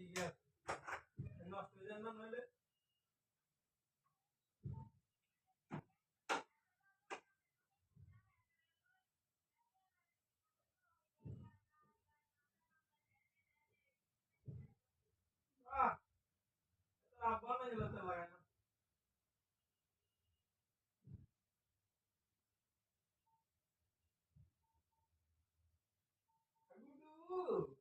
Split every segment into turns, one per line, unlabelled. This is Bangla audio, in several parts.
പറ്റില്ല എന്ന വസ്തുത എന്നല്ലേ lain. Aduh.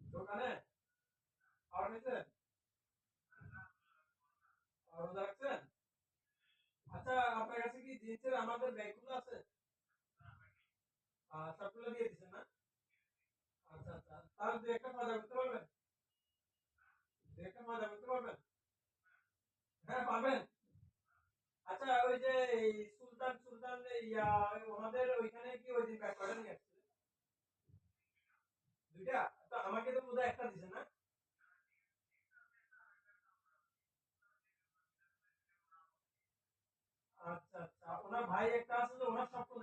দোকানে? রোজা রাখছেন? আচ্ছা আপনার কাছে কি জিন্সের আমাদের ব্যাগগুলো আছে? সবগুলো দিয়ে দিচ্ছেন না? তাহলে একটা মজা করতে পারবেন একটা মজা করতে পারবেন হ্যাঁ আচ্ছা ওই যে সুলতান সুলতান ওনাদের ওইখানে কি ওই দিন দুইটা? তো আমাকে তো বোধহয় একটা দিছে না? আচ্ছা আচ্ছা। ওনার ভাই একটা আছে তো, ওনার সব কোন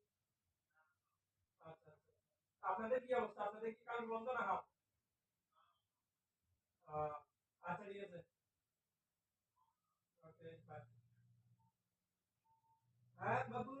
আপনাদের কি অবস্থা? আপনাদের কি কালকে বন্ধ না হাফ? আচ্ছা ঠিক আছে। হ্যাঁ বাবু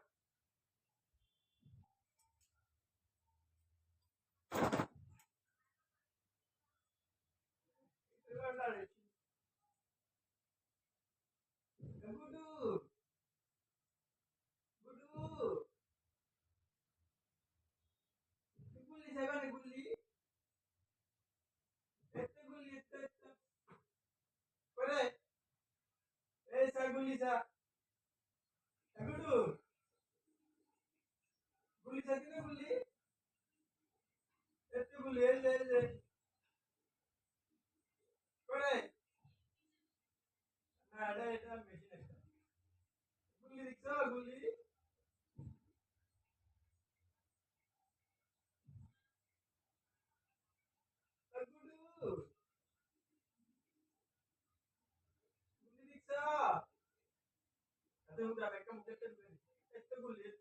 ఎత్తి పుల్లి ఎత్తి పుల్లి ఏం లేదు మెషిన్ గుల్లి రిక్షా గుల్లి. గుల్లి రిక్షా. అదే ఉంటా వెక్క ముగ్గ గుల్లి.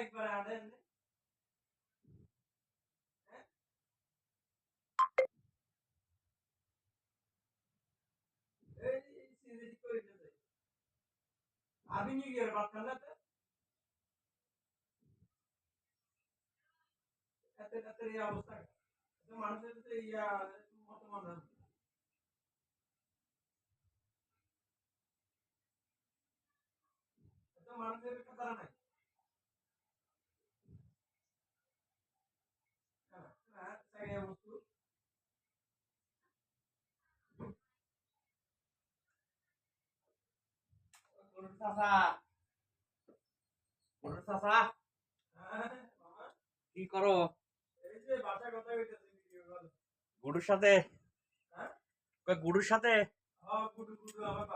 একবার আড়ে হ্যাঁ আবি নিউ ইয়ার বাদ না তো এত এত এই অবস্থা তো মানুষের তো ইয়া মত মানে তো মানুষের কথা নাই না সাইয়া বস্তু
গরুর চাচা গরুর চাচা
হ্যাঁ বাবা
কি করো গুডুর সাথে? গুরুর গুডুর সাথে?
হ্যাঁ গুডু গুডু আমার